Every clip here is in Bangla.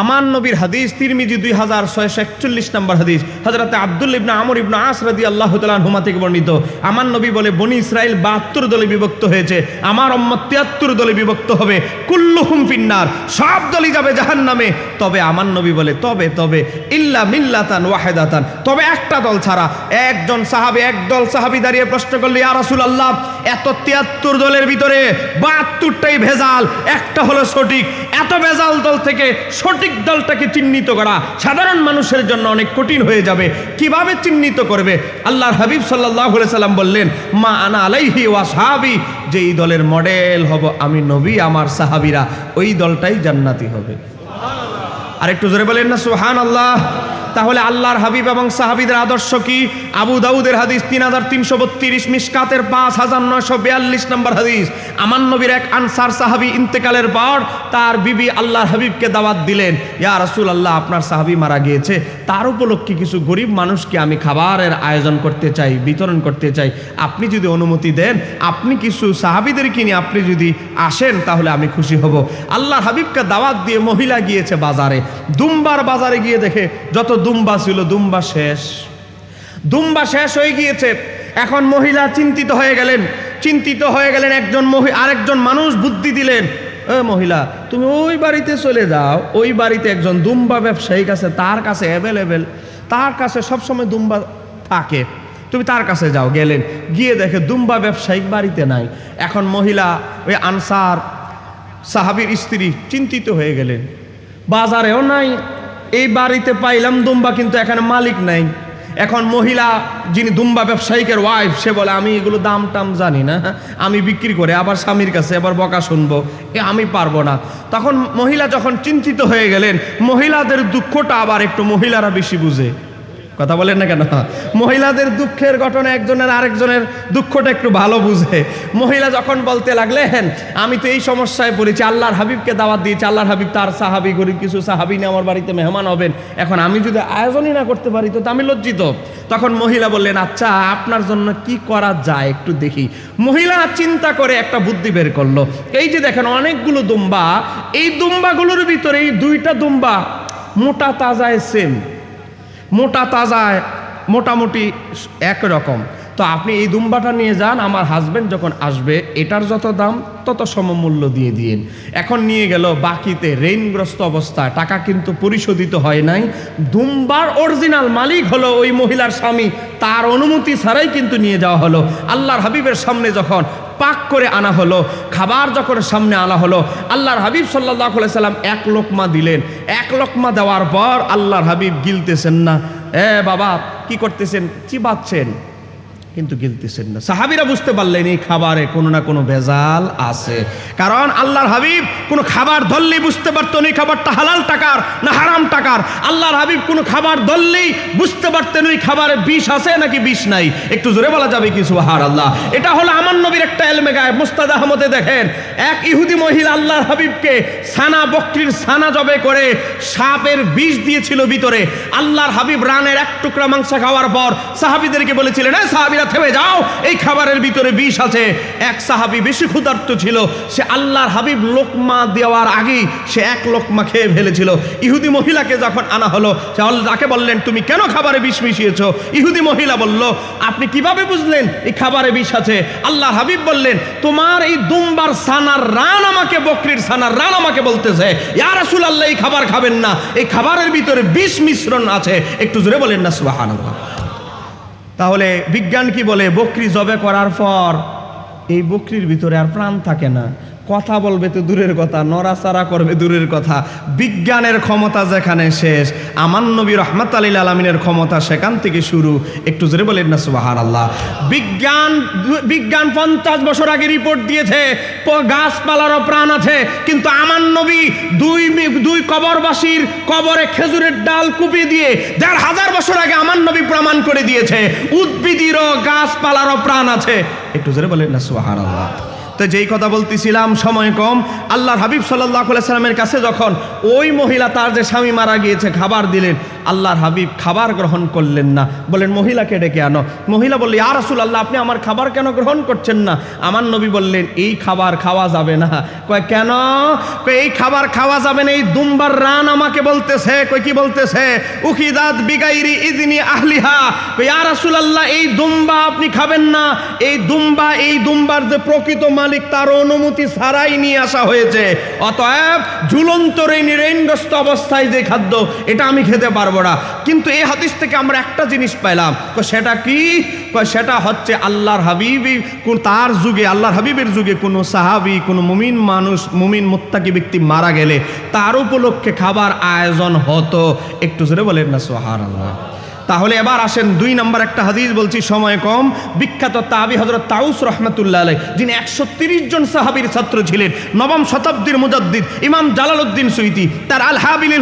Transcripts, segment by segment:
আমার নবীর হাদিস, তিরমিজি দুই হাজার ছয়শো একচল্লিশ নম্বর হাদিস। হজরতে আব্দুল ইবনা আমর ইবনা আস রাদি আল্লাহ হুমা থেকে বর্ণিত। আমার নবী বলে, বনি ইসরায়েল বাহাত্তর দলে বিভক্ত হয়েছে, আমার অম্মত তিয়াত্তর দলে বিভক্ত হবে, কুল্লুহুম ফিন্নার, সব দলই যাবে জাহান নামে তবে আমার নবী বলে, তবে তবে, ইল্লা মিল্লাতান ওয়াহেদাতান, তবে একটা দল ছাড়া একজন সাহাবি, এক দল সাহাবি দাঁড়িয়ে প্রশ্ন করলে, ইয়া রাসূল আল্লাহ এত তিয়াত্তর দলের ভিতরে বাহাত্তরটাই ভেজাল, একটা হলো সঠিক এত ভেজাল দল থেকে সঠিক দলটাকে চিহ্নিত করা সাধারণ মানুষের জন্য অনেক কঠিন হয়ে যাবে। কীভাবে চিহ্নিত করবে? আল্লাহর হাবিব সাল্লাহ সাল্লাম বললেন, মা আনা আলাইহি ওয়া সাহাবি যে এই দলের মডেল হব আমি নবী, আমার সাহাবিরা। ওই দলটাই জান্নাতি হবে। আর একটু জোরে বলেন না সুহান আল্লাহ তাহলে আল্লাহর হাবিব এবং সাহাবিদের আদর্শ কি? আবু দাউদের হাদিস তিন হাজার তিনশো বত্রিশ, মিসকাতের পাঁচ হাজার নয়শো বিয়াল্লিশ নম্বর হাদিস। আমার নবীর এক আনসার সাহাবি ইন্তেকালের পর তার বিবি আল্লাহর হাবিবকে দাওয়াত দিলেন। ইয়া রসুল আল্লাহ আপনার সাহাবি মারা গিয়েছে। তার উপলক্ষে কিছু গরিব মানুষকে আমি খাবারের আয়োজন করতে চাই, বিতরণ করতে চাই। আপনি যদি অনুমতি দেন, আপনি কিছু সাহাবিদেরকে নিয়ে আপনি যদি আসেন, তাহলে আমি খুশি হব। আল্লাহর হাবিবকে দাওয়াত দিয়ে মহিলা গিয়েছে বাজারে। দুমবার বাজারে গিয়ে দেখে যত দুম্বা ছিল, দুম্বা শেষ। দুম্বা শেষ হয়ে গিয়েছে। এখন মহিলা চিন্তিত হয়ে গেলেন। চিন্তিত হয়ে গেলেন একজন মহি, আরেকজন মানুষ বুদ্ধি দিলেন। এ মহিলা, তুমি ওই বাড়িতে চলে যাও। ওই বাড়িতে একজন দুম্বা ব্যবসায়িক আছে, তার কাছে অ্যাভেলেবেল তার কাছে সবসময় দুম্বা থাকে। তুমি তার কাছে যাও। গেলেন। গিয়ে দেখে দুম্বা ব্যবসায়িক বাড়িতে নাই। এখন মহিলা, ওই আনসার সাহাবির স্ত্রী চিন্তিত হয়ে গেলেন। বাজারেও নাই এই বাড়িতে পাইলাম দুম্বা, কিন্তু এখানে মালিক নাই। এখন মহিলা যিনি দুম্বা ব্যবসায়িকের ওয়াইফ সে বলে, আমি এগুলো দাম টাম জানি না। আমি বিক্রি করে, আবার স্বামীর কাছে আবার বকা শুনব। এ, আমি পারব না। তখন মহিলা যখন চিন্তিত হয়ে গেলেন, মহিলাদের দুঃখটা আবার একটু মহিলারা বেশি বুঝে। কথা বলেন না কেন? মহিলাদের দুঃখের ঘটনা একজনের আরেকজনের দুঃখটা একটু ভালো বুঝে। মহিলা যখন বলতে লাগলেন, আমি তো এই সমস্যায় পড়েছি, আল্লাহর হাবিবকে দাওয়াত দিয়েছি, আল্লাহর হাবিব তার সাহাবি, গরিব কিছু সাহাবি নিয়ে আমার বাড়িতে মেহমান হবেন। এখন আমি যদি আয়োজনই না করতে পারি, তো আমি লজ্জিত। তখন মহিলা বললেন আচ্ছা আপনার জন্য কি করা যায় একটু দেখি। মহিলা চিন্তা করে একটা বুদ্ধি বের করল। এই যে দেখেন, অনেকগুলো দুম্বা, এই দুম্বাগুলোর ভিতরে এই দুইটা দুম্বা মোটা, তাজায় সেম মোটা তাজায়, মোটামুটি একরকম। তো আপনি এই দুম্বাটা নিয়ে যান, আমার হাজবেন্ড যখন আসবে, এটার যত দাম, তত সমমূল্য দিয়ে দিন। এখন নিয়ে গেল বাকিতে ঋণগ্রস্ত অবস্থায়, টাকা কিন্তু পরিশোধিত হয় নাই। দুম্বার অরিজিনাল মালিক হলো ওই মহিলার স্বামী, তার অনুমতি ছাড়াই কিন্তু নিয়ে যাওয়া হলো। আল্লাহর হাবিবের সামনে যখন পাক করে আনা হলো, খাবার যখন সামনে আনা হলো, আল্লাহর হাবিব সাল্লাহ সাল্লাম এক লোকমা দিলেন। এক লোকমা দেওয়ার পর আল্লাহর হাবিব গিলতেছেন না। এ বাবা, কি করতেছেন? চিবাচ্ছেন। কিন্তু গিলতেছেন না। সাহাবিরা বুঝতে পারলেন এই খাবারে কোনো না কোনো ভেজাল আছে। কারণ আল্লাহর হাবিব কোনো খাবার ধরলেই বুঝতে পারতো এই খাবারটা হালাল টাকার না হারাম টাকার। আল্লাহর হাবিব কোনো খাবার ধরলেই বুঝতে পারতেন ওই খাবারে বিষ আছে নাকি বিষ নাই। একটু জোরে বলা যাবে কি সুহার আল্লাহ এটা হলো আমার নবীর একটা এলমে গায়ে মুস্তাদ আহমদে দেখেন, এক ইহুদি মহিলা আল্লাহর হাবিবকে সানা বকরির সানা জবে করে সাপের বিষ দিয়েছিল ভিতরে। আল্লাহর হাবিব রানের এক টুকরা মাংস খাওয়ার পর সাহাবিদেরকে বলেছিলেন "এই সাহাবিরা থেমে যাও। এই খাবারের ভিতরে বিষ আছে। এক সাহাবি বেশি ক্ষুধার্ত ছিল। সে আল্লাহর হাবিব লোকমা দেওয়ার আগেই সে এক লোকমা খেয়ে ফেলেছিল। ইহুদি মহিলাকে যখন আনা হলো, সে তাকে বললেন, তুমি কেন খাবারে বিষ মিশিয়েছ? ইহুদি মহিলা বলল, আপনি কীভাবে বুঝলেন এই খাবারে বিষ আছে? আল্লাহ হাবিব বললেন, তোমার এই দুম্বার সানার রান আমাকে, বকরির সানার রান আমাকে বলতেছে, ইয়া রাসূল আল্লাহ এই খাবার খাবেন না। এই খাবারের ভিতরে বিষ মিশ্রণ আছে। একটু জোরে বলেন না, সুবহানাল্লাহ। তাহলে বিজ্ঞান কি বলে, বকরি জবে করার পর এই বকরির ভিতরে আর প্রাণ থাকে না। কথা বলবে তো দূরের কথা, নড়াচড়া করবে দূরের কথা। বিজ্ঞানের ক্ষমতা যেখানে শেষ আমান নবী রহমত আলী আলমিনের ক্ষমতা সেখান থেকে শুরু। একটু জোরে বলেন না সুবাহার আল্লাহ বিজ্ঞান বিজ্ঞান পঞ্চাশ বছর আগে রিপোর্ট দিয়েছে গাছপালারও প্রাণ আছে। কিন্তু আমান নবী দুই দুই কবরবাসীর কবরে খেজুরের ডাল কুপিয়ে দিয়ে, দেড় হাজার বছর আগে আমার নবী প্রমাণ করে দিয়েছে উদ্ভিদেরও গাছপালারও প্রাণ আছে। একটু জোরে বলেন না সুহার আল্লাহ তো যেই কথা বলতেছিলাম, সময় কম। আল্লাহর হাবিব সাল্লাহ সাল্লামের কাছে যখন ওই মহিলা তার যে স্বামী মারা গিয়েছে, খাবার দিলেন, আল্লাহর হাবিব খাবার গ্রহণ করলেন না। বলেন, মহিলাকে ডেকে আনো। মহিলা বললি আর রাসূল আল্লাহ আপনি আমার খাবার কেন গ্রহণ করছেন না? আমার নবী বললেন, এই খাবার খাওয়া যাবে না। কয়, কেন? এই খাবার খাওয়া যাবে না, এই দুম্বার রান আমাকে বলতেছে। কই কি বলতেছে? উখিদাত বিগাইরি ইদিনি আহলিহা। কই আর রাসূল আল্লাহ এই দুম্বা আপনি খাবেন না। এই দুম্বা, এই দুম্বার যে প্রকৃত মালিক তার অনুমতি ছাড়াই নিয়ে আসা হয়েছে। অতএব ঝুলন্ত রেইনি রেইনগ্রস্ত অবস্থায় যে খাদ্য, এটা আমি খেতে পারব না। কিন্তু এই হাদিস থেকে আমরা একটা জিনিস পাইলাম। সেটা কি? সেটা হচ্ছে আল্লাহর হাবিবি তার যুগে, আল্লাহর হাবিবের যুগে কোনো সাহাবি, কোনো মুমিন মানুষ, মুমিন মুত্তাকি ব্যক্তি মারা গেলে তার উপলক্ষে খাবার আয়োজন হতো। একটু জোরে বলেন না সোহার আল্লাহ তাহলে এবার আসেন দুই নম্বর একটা হাদিস বলছি, সময় কম। বিখ্যাত তাবি হজরত তাউস রহমতুল্লাহ আলাই যিনি একশো জন সাহাবির ছাত্র ছিলেন। নবম শতাব্দীর মুজাদ্দিদ ইমাম জালালউদ্দিন সুইতি, তার আল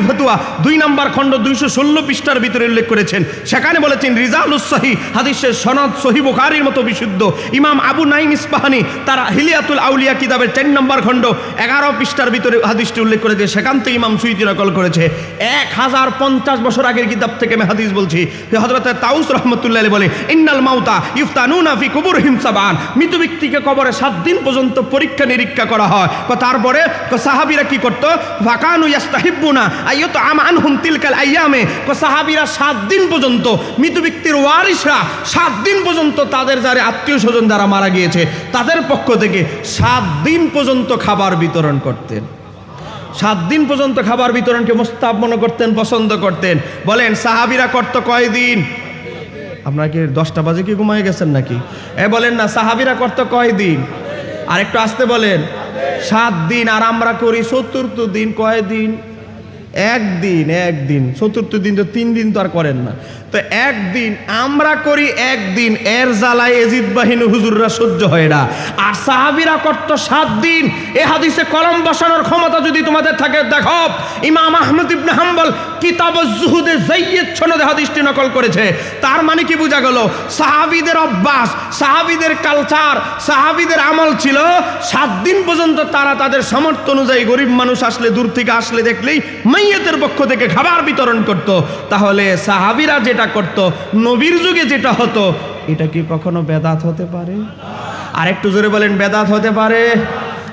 ফতুয়া, দুই নম্বর খণ্ড দুইশো ষোলো পৃষ্ঠার ভিতরে উল্লেখ করেছেন। সেখানে বলেছেন, রিজালুস সহি হাদিসের সনদ সহি বুখারির মতো বিশুদ্ধ। ইমাম আবু নাইম ইস্পাহানি তার হিলিয়াতুল আউলিয়া কিতাবের চার নম্বর খণ্ড এগারো পৃষ্ঠার ভিতরে হাদিসটি উল্লেখ করেছে। সেখান থেকে ইমাম সুইতি নকল করেছে। এক হাজার পঞ্চাশ বছর আগের কিতাব থেকে আমি হাদিস বলছি হজরত তাউস রহমতুল্লাহ বলে, ইন্নাল মাউতা ইফতানুনা ফি কুবুর হিমসাবান মৃত ব্যক্তিকে কবরে সাত দিন পর্যন্ত পরীক্ষা নিরীক্ষা করা হয়। তারপরে সাহাবিরা কি করতো? ফাকানু ইয়াস্তাহিব্বুনা আইয়ত আমান হুম তিলকাল আইয়ামে। সাহাবিরা সাত দিন পর্যন্ত, মৃত ব্যক্তির ওয়ারিসরা সাত দিন পর্যন্ত তাদের যারা আত্মীয় স্বজন যারা মারা গিয়েছে, তাদের পক্ষ থেকে সাত দিন পর্যন্ত খাবার বিতরণ করতেন। সাত দিন পর্যন্ত খাবার বিতরণকে মোস্তাব মনে করতেন, পছন্দ করতেন। বলেন, সাহাবিরা করতো কয়দিন? আপনারা কি দশটা বাজে কি ঘুমাই গেছেন নাকি? এ বলেন না, সাহাবিরা করতো কয়দিন? আর একটু আসতে বলেন, সাত দিন আর আমরা করি চতুর্থ দিন, কয়দিন? একদিন একদিন। চতুর্থ দিন তো তিন দিন তো আর করেন না। তো একদিন আমরা করি, একদিন এর জ্বালায় এজিদ বাহিনী হুজুররা সহ্য হয় না। আর সাহাবিরা করত সাত দিন। এ হাদিসে কলম বসানোর ক্ষমতা যদি তোমাদের থাকে, দেখো, ইমাম আহমদ ইবনে হাম্বল কিতাব জুহুদে জৈয়দ সনদে হাদিসটি নকল করেছে। তার মানে কি বোঝা গেল? সাহাবিদের অভ্যাস, সাহাবিদের কালচার সাহাবিদের আমল ছিল, সাত দিন পর্যন্ত তারা তাদের সামর্থ্য অনুযায়ী গরিব মানুষ আসলে, দূর থেকে আসলে দেখলেই মাইয়াতের পক্ষ থেকে খাবার বিতরণ করত। তাহলে সাহাবিরা যেটা করত, নবীর যুগে যেটা হতো, এটা কি কখনো বেদাত হতে পারে? আর একটু জোরে বলেন, বেদাত হতে পারে?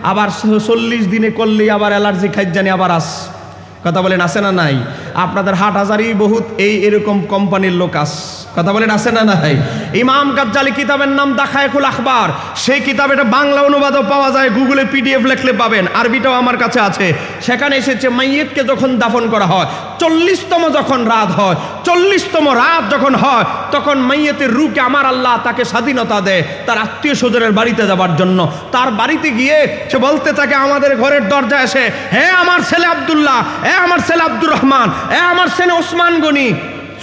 আবার চল্লিশ দিনে করলেই আবার অ্যালার্জি খাইজানি আবার আস। কথা বলেন আসে না নাই? আপনাদের হাট হাজারই বহুত এই এরকম কোম্পানির লোক আস। কথা বলেন আছে না নাই? ইমাম গাজ্জালি কিতাবের নাম দাখায়কুল আখবার। সেই কিতাব এটা বাংলা অনুবাদও পাওয়া যায়, গুগলে পিডিএফ লেখলে পাবেন। আরবিটাও আমার কাছে আছে। সেখানে এসেছে, মাইয়েতকে যখন দাফন করা হয়, চল্লিশতম যখন রাত হয়, চল্লিশতম রাত যখন হয়, তখন মাইয়েতের রুকে আমার আল্লাহ তাকে স্বাধীনতা দেয় তার আত্মীয় স্বজনের বাড়িতে যাবার জন্য। তার বাড়িতে গিয়ে সে বলতে থাকে, আমাদের ঘরের দরজা এসে হ্যাঁ আমার ছেলে আবদুল্লাহ এ আমার ছেলে আব্দুর রহমান হ্যাঁ আমার ছেলে ওসমান গনি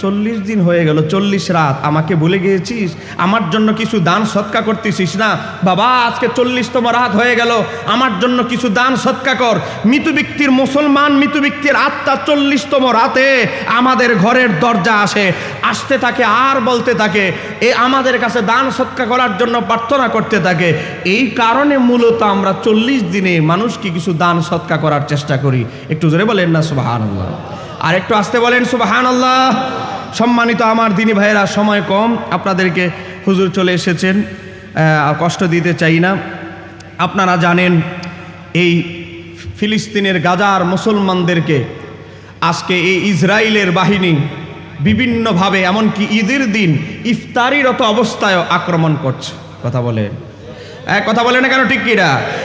চল্লিশ দিন হয়ে গেল, চল্লিশ রাত। আমাকে ভুলে গিয়েছিস? আমার জন্য কিছু দান, সৎকা করতেছিস না? বাবা, আজকে চল্লিশতম রাত হয়ে গেল। আমার জন্য কিছু দান, সৎকা কর। মৃত ব্যক্তির মুসলমান, মৃত ব্যক্তির আত্মা চল্লিশতম রাতে আমাদের ঘরের দরজা আসে। আসতে থাকে, আর বলতে থাকে, এ আমাদের কাছে দান, সৎকা করার জন্য প্রার্থনা করতে থাকে। এই কারণে মূলত আমরা চল্লিশ দিনে মানুষকে কিছু দান, সৎকা করার চেষ্টা করি। একটু জোরে বলেন না সুবাহ আর একটু আসতে বলেন সুবাহান আল্লাহ সম্মানিত আমার দিনী ভাইয়েরা, সময় কম, আপনাদেরকে হুজুর চলে এসেছেন কষ্ট দিতে চাই না। আপনারা জানেন, এই ফিলিস্তিনের গাজার মুসলমানদেরকে আজকে এই ইসরায়েলের বাহিনী বিভিন্নভাবে, এমনকি ঈদের দিন ইফতারিরত অবস্থায় আক্রমণ করছে। কথা হ্যাঁ কথা বলে না কেন, ঠিক কিনা?